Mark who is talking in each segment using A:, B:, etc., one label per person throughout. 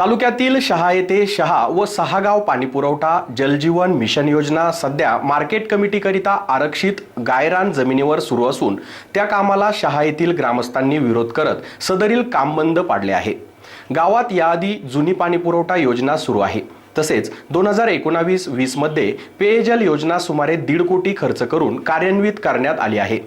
A: तालुक्यातील शहा येथे शहा व सहागाव पाणीपुरवठा जलजीवन मिशन योजना सध्या मार्केट कमिटीकरिता आरक्षित गायरान जमिनीवर सुरू असून त्या कामाला शहा येथील ग्रामस्थांनी विरोध करत सदरील काम बंद पाडले आहे. गावात याआधी जुनी पाणीपुरवठा योजना सुरू आहे. तसेच दोन हजार एकोणावीस वीसमध्ये पेयजल योजना सुमारे दीड कोटी खर्च करून कार्यान्वित करण्यात आली आहे.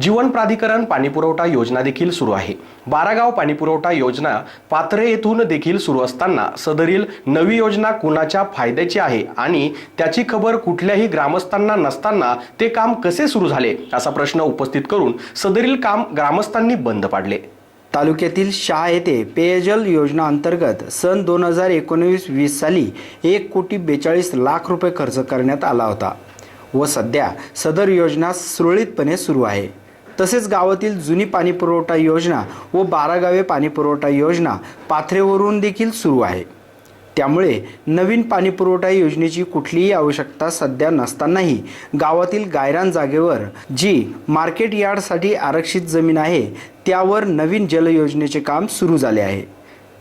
A: जीवन प्राधिकरण पाणीपुरवठा योजना देखील सुरू आहे. बारागाव पाणीपुरवठा योजना पात्रे येथून देखील सुरू असताना सदरील नवी योजना कुणाच्या फायद्याची आहे आणि त्याची खबर कुठल्याही ग्रामस्थांना नसताना ते काम कसे सुरू झाले असा प्रश्न उपस्थित करून सदरील काम ग्रामस्थांनी बंद पाडले.
B: तालुक्यातील शहा येथे पेयजल योजना अंतर्गत सन दोन हजार एकोणवीस वीस साली एक कोटी बेचाळीस लाख रुपये खर्च करण्यात आला होता व सध्या सदर योजना सुरळीतपणे सुरू आहे. तसेच गावातील जुनी पाणीपुरवठा योजना व बारागावे पाणीपुरवठा योजना पाथरेवरून देखील सुरू आहे. त्यामुळे नवीन पाणीपुरवठा योजनेची कुठलीही आवश्यकता सध्या नसतानाही गावातील गायरान जागेवर जी मार्केट यार्डसाठी आरक्षित जमीन आहे त्यावर नवीन जल योजनेचे काम सुरू झाले आहे.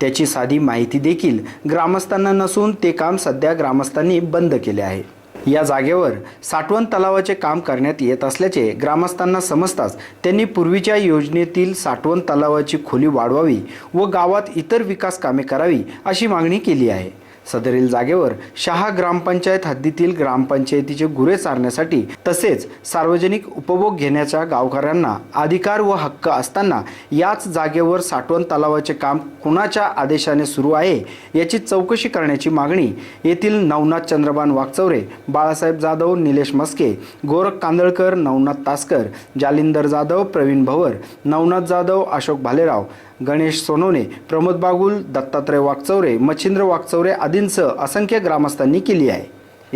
B: त्याची साधी माहिती देखील ग्रामस्थांना नसून ते काम सध्या ग्रामस्थांनी बंद केले आहे. या जागेवर साठवण तलावाचे काम करण्यात येत असल्याचे ग्रामस्थांना समजताच त्यांनी पूर्वीच्या योजनेतील साठवण तलावाची खोली वाढवावी व गावात इतर विकास कामे करावी अशी मागणी केली आहे. सदरील जागेवर शहा ग्रामपंचायत हद्दीतील ग्रामपंचायतीचे गुरे चारण्यासाठी तसेच सार्वजनिक उपभोग घेण्याच्या गावकऱ्यांना अधिकार व हक्क असताना याच जागेवर साठवण तलावाचे काम कुणाच्या आदेशाने सुरू आहे याची चौकशी करण्याची मागणी येथील नवनाथ चंद्रबान वागचौरे बाळासाहेब जाधव निलेश मस्के गोरख कांदळकर नवनाथ तासकर जालिंदर जाधव प्रवीण भवर नवनाथ जाधव अशोक भालेराव गणेश सोनवणे प्रमोद बागुल दत्तात्रय वागचौरे मच्छिंद्र वागचौरे आदींसह असंख्य ग्रामस्थांनी केली आहे.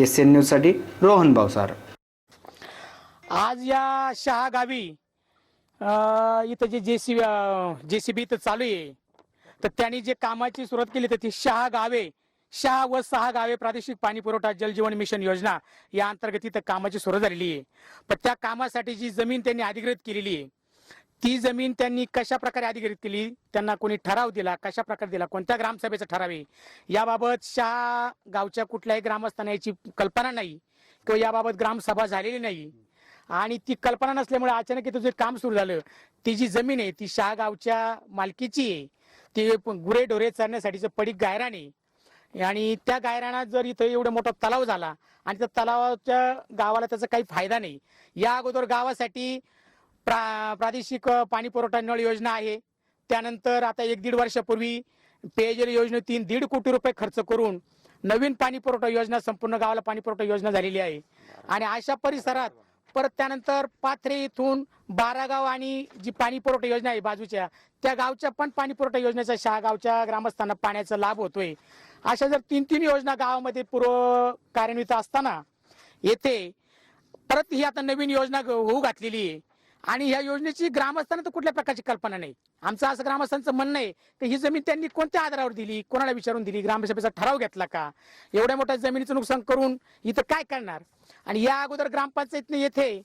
B: एस एन न्यूजसाठी रोहन भावसार
C: आज या शहा गावी अ, इथं जे सी बी इथं चालू आहे तर त्यांनी जे कामाची सुरुवात केली तर ती शहा गावे शहा व सहा गावे प्रादेशिक पाणी पुरवठा जलजीवन मिशन योजना या अंतर्गत इथं कामाची सुरुवात झालेली आहे. पण त्या कामासाठी जी जमीन त्यांनी अधिकृत केलेली आहे ती जमीन त्यांनी कशा प्रकारे अधिकृत केली? त्यांना कोणी ठराव दिला? कशा प्रकारे दिला? कोणत्या ग्रामसभेचा ठराव? आहे याबाबत शहा गावच्या कुठल्याही ग्रामस्थांना याची कल्पना नाही किंवा याबाबत ग्रामसभा झालेली नाही. आणि ती कल्पना नसल्यामुळे अचानक इथं जे काम सुरू झालं ती जी जमीन आहे ती शहागावच्या मालकीची आहे. ती गुरे ढोरे चरण्यासाठीचं पडीक गायरान आहे. आणि त्या गायरानात जर इथं एवढा मोठा तलाव झाला आणि त्या तलावाच्या गावाला त्याचा काही फायदा नाही या अगोदर गावासाठी प्रा प्रादेशिक पाणी पुरवठा नळ योजना आहे. त्यानंतर आता एक दीड वर्षापूर्वी पेयजल योजनेतून दीड कोटी रुपये खर्च करून नवीन पाणी पुरवठा योजना संपूर्ण गावाला पाणी पुरवठा योजना झालेली आहे. आणि अशा परिसरात परत त्यानंतर पाथरे इथून बारागाव आणि जी पाणी पुरवठा योजना आहे बाजूच्या त्या गावच्या पण पाणी पुरवठा योजनेचा शहा गावच्या ग्रामस्थांना पाण्याचा लाभ होतोय. अशा जर तीन तीन योजना गावामध्ये पूर्व कार्यान्वित असताना येथे परत ही आता नवीन योजना होऊ घातलेली आहे. आणि ह्या योजनेची ग्रामस्थांना तर कुठल्या प्रकारची कल्पना नाही. आमचं असं ग्रामस्थांचं म्हणणं आहे की ही जमीन त्यांनी कोणत्या आधारावर दिली? कोणाला विचारून दिली? ग्रामसभेचा ठराव घेतला का? एवढ्या मोठ्या जमिनीचं नुकसान करून इथं काय करणार? आणि या अगोदर ग्रामपंचायतने येथे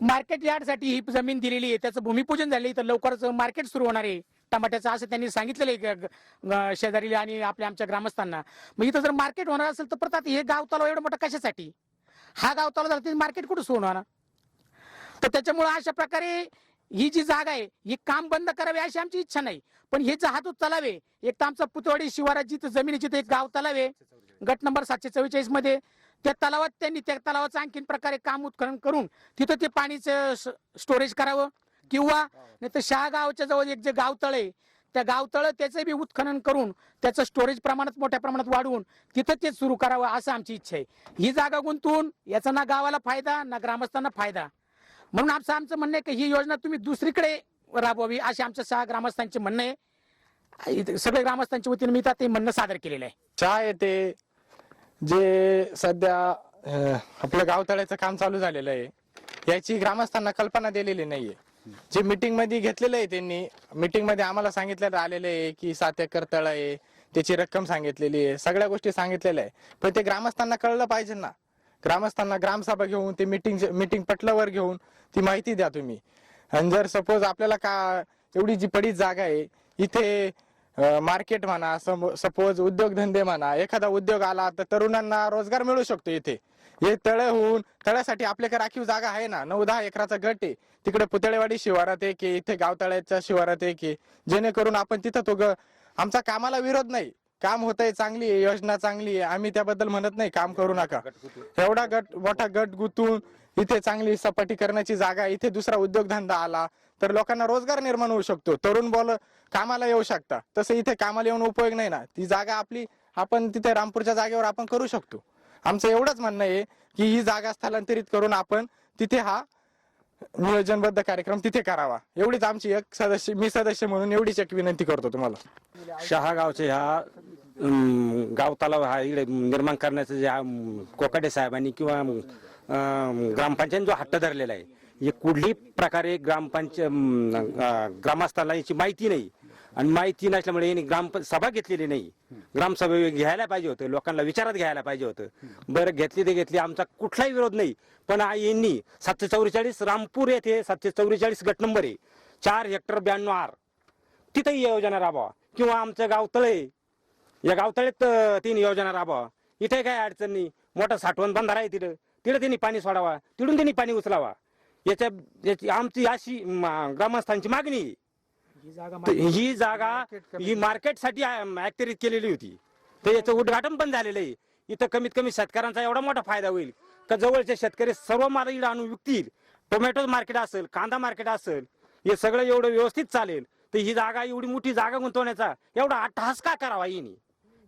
C: मार्केट यार्डसाठी ही जमीन दिलेली आहे. त्याचं भूमिपूजन झाले. तर लवकरच मार्केट सुरू होणार आहे. टमाट्याचं असं त्यांनी सांगितलेलं आहे शेजारी आणि आपल्या आमच्या ग्रामस्थांना. मग इथं जर मार्केट होणार असेल तर परत हे गाव तलाव एवढं मोठं कशासाठी? हा गाव तलाव झाला मार्केट कुठं सुरू होणार? तर त्याच्यामुळे अशा प्रकारे ही जी जागा आहे ही काम बंद करावी अशी आमची इच्छा नाही. पण हे जहातूत तलावे एक तर आमचा पुतवाडी शिवारात जिथं जमिनीची एक गाव तलावे गट नंबर सातशे चव्वेचाळीसमध्ये त्या तलावात त्यांनी त्या तलावाचं आणखीन प्रकारे काम उत्खनन करून तिथं ते पाणीचं स्टोरेज करावं किंवा नाही तर शहागावच्या जवळ एक जे गावतळ आहे त्या गावतळ त्याचं बी उत्खनन करून त्याचं स्टोरेज प्रमाणात मोठ्या प्रमाणात वाढवून तिथं ते सुरू करावं असं आमची इच्छा आहे. ही जागा गुंतवून याचा ना गावाला फायदा ना ग्रामस्थांना फायदा. म्हणून आमचं आमचं म्हणणं आहे की ही योजना तुम्ही दुसरीकडे राबवावी असे आमच्या सहा ग्रामस्थांचे म्हणणं आहे. इथे सगळे ग्रामस्थांच्या वतीने मी ते म्हणणं सादर केलेलं आहे.
D: चहा येते. जे सध्या आपलं गावतळ्याचं काम चालू झालेलं आहे याची ग्रामस्थांना कल्पना दिलेली नाहीये. जे मीटिंगमध्ये घेतलेलं आहे त्यांनी मीटिंगमध्ये आम्हाला सांगितलेलं आलेलं आहे की सात एकर तळ आहे त्याची रक्कम सांगितलेली आहे सगळ्या गोष्टी सांगितलेल्या आहे. पण ते ग्रामस्थांना कळलं पाहिजे ना. ग्रामस्थांना ग्रामसभा घेऊन ते मिटिंग मीटिंग पटलावर घेऊन ती माहिती द्या तुम्ही. आणि जर सपोज आपल्याला का एवढी जी पडीत जागा आहे इथे मार्केट म्हणा सपोज उद्योगधंदे म्हणा एखादा उद्योग आला तर तरुणांना रोजगार मिळू शकतो इथे. हे तळे होऊन तळ्यासाठी आपल्याकडे राखीव जागा आहे ना? नऊ दहा एकराचा गट आहे. तिकडे पुतळेवाडी शिवारात एक की इथे गावतळ्याच्या शिवारात एक की जेणेकरून आपण तिथं तो ग आमचा कामाला विरोध नाही. काम होतंय चांगली आहे योजना चांगली आहे आम्ही त्याबद्दल म्हणत नाही काम करू नका. एवढा गट मोठा गट गुंतून इथे चांगली सपाटी करण्याची जागा आहे. इथे दुसरा उद्योगधंदा आला तर लोकांना रोजगार निर्माण होऊ शकतो. तरुण बोल कामाला येऊ शकता. तसं इथे कामाला येऊन उपयोग नाही ना. ती जागा आपली आपण तिथे रामपूरच्या जागेवर आपण करू शकतो. आमचं एवढंच म्हणणं आहे की ही जागा स्थलांतरित करून आपण तिथे हा नियोजनबद्ध कार्यक्रम तिथे करावा. एवढीच आमची एक सदस्य मी सदस्य म्हणून एवढीच एक विनंती करतो तुम्हाला.
E: शहागावचे ह्या अं, गाव तलाव हा इकडे निर्माण करण्याचं जे अं, कोकाटे साहेबांनी किंवा ग्रामपंचायत जो हट्ट धरलेला आहे हे कुठल्याही प्रकारे ग्रामपंच ग्रामस्थाला याची माहिती नाही. आणि माहिती नसल्यामुळे यांनी ग्राम सभा घेतलेली नाही. ग्रामसभा घ्यायला पाहिजे होतं लोकांना विचारात घ्यायला पाहिजे होतं. बरं घेतली ते घेतली आमचा कुठलाही विरोध नाही. पण यांनी सातशे चौवेचाळीस रामपूर येथे सातशे चौवेचाळीस गट नंबर आहे. चार हेक्टर ब्याण्णव आर. तिथंही योजना राबवा. किंवा आमचं गाव तळे या गावतळ्यात अं, तीन योजना राबवा. इथे काय अडचण नाही. मोठा साठवण बंधारा आहे तिथं. तिथं त्यांनी पाणी सोडावा. तिथून त्यांनी पाणी उचलावा. याच्या याची आमची अशी ग्रामस्थांची मागणी ही जागा ही मार्केटसाठी ऍक्टरीत केलेली होती. तर याचं उद्घाटन पण झालेलं आहे. इथं कमीत कमी शेतकऱ्यांचा एवढा मोठा फायदा होईल का जवळचे शेतकरी सर्व माल इकडे आणून विकतील? टोमॅटो मार्केट असेल कांदा मार्केट असेल हे सगळं एवढं व्यवस्थित चालेल. तर ही जागा एवढी मोठी जागा गुंतवण्याचा एवढा अट्टहास का करावा येणे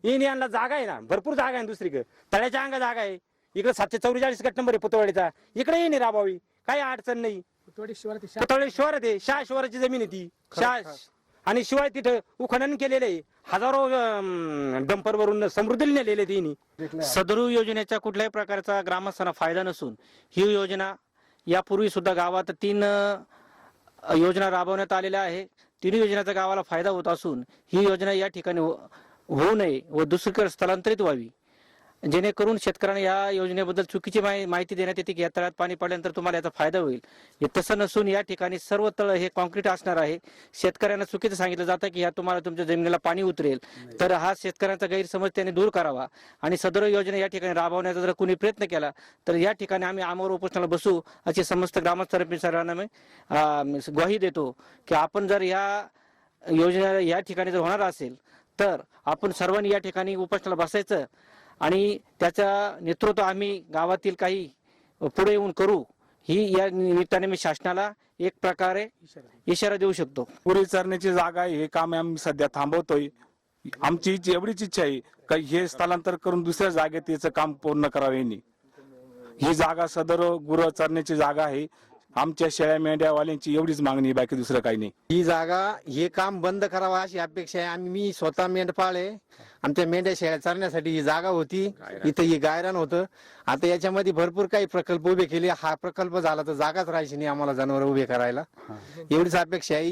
E: येणे यांना जागा आहे ना. भरपूर जागा आहे दुसरीकडे. तळ्याच्या अंगा जागा आहे. इकडे सातशे चौवेचाळीस गट नंबर आहे पुतवाडीचा इकडे येणे राबावी. काही अडचण नाही. पुतळे शहर आहे शाह. शहराची जमीन आहे ती. शाह आणि शिवाय तिथं उखनन केलेलं आहे. हजारो डंपर वरून समृद्धीला नेलेले तिने.
F: सदरू योजनेच्या कुठल्याही प्रकारचा ग्रामस्थांना फायदा नसून ही योजना यापूर्वी सुद्धा गावात तीन अ, योजना राबवण्यात आलेल्या आहे. तिन्ही योजनेचा गावाला फायदा होत असून ही योजना या ठिकाणी होऊ नये व दुसरीकडे स्थलांतरित व्हावी. जेणेकरून शेतकऱ्यांना या योजनेबद्दल चुकीची माहिती देण्यात येते की या तळ्यात पाणी पडल्यानंतर तुम्हाला याचा फायदा होईल. हे तसं नसून या ठिकाणी सर्व तळ हे कॉन्क्रीट असणार आहे. शेतकऱ्यांना चुकीचं सांगितलं जातं की या तुम्हाला तुमच्या जमिनीला पाणी उतरेल. तर हा शेतकऱ्यांचा गैरसमज त्यांनी दूर करावा. आणि सदर योजना या ठिकाणी राबवण्याचा जर कोणी प्रयत्न केला तर या ठिकाणी आम्ही आमोर उपोषणाला बसू अशी समस्त ग्रामस्थांनी सर्वांना मी ग्वाही देतो की आपण जर या योजना या ठिकाणी जर होणार असेल तर आपण सर्वांनी या ठिकाणी उपोषणाला बसायचं आणि त्याचा नेतृत्व आम्ही गावातील काही पुढे येऊन करू ही या निमित्ताने मी शासनाला एक प्रकारे इशारा देऊ शकतो.
G: पुरी चरण्याची जागा आहे हे काम आम्ही सध्या थांबवतोय. आमची एवढीच इच्छा आहे का हे स्थलांतर करून दुसऱ्या जागेत याचं काम पूर्ण करावे ही जागा सदर गुरु चरण्याची जागा आहे. आमच्या शेळ्या मेंढ्यावाल्यांची एवढीच मागणी बाकी दुसरं काही नाही.
H: ही जागा हे काम बंद करावं अशी अपेक्षा आहे. आम्ही मी स्वतः मेंढपाळ आहे. आमच्या मेंढ्या शेळ्या चरण्यासाठी ही जागा होती. इथं ही गायरान होतं. आता याच्यामध्ये भरपूर काही प्रकल्प उभे केले. हा प्रकल्प झाला तर जागाच राहायची नाही आम्हाला जनावर उभे करायला. एवढीच अपेक्षा आहे.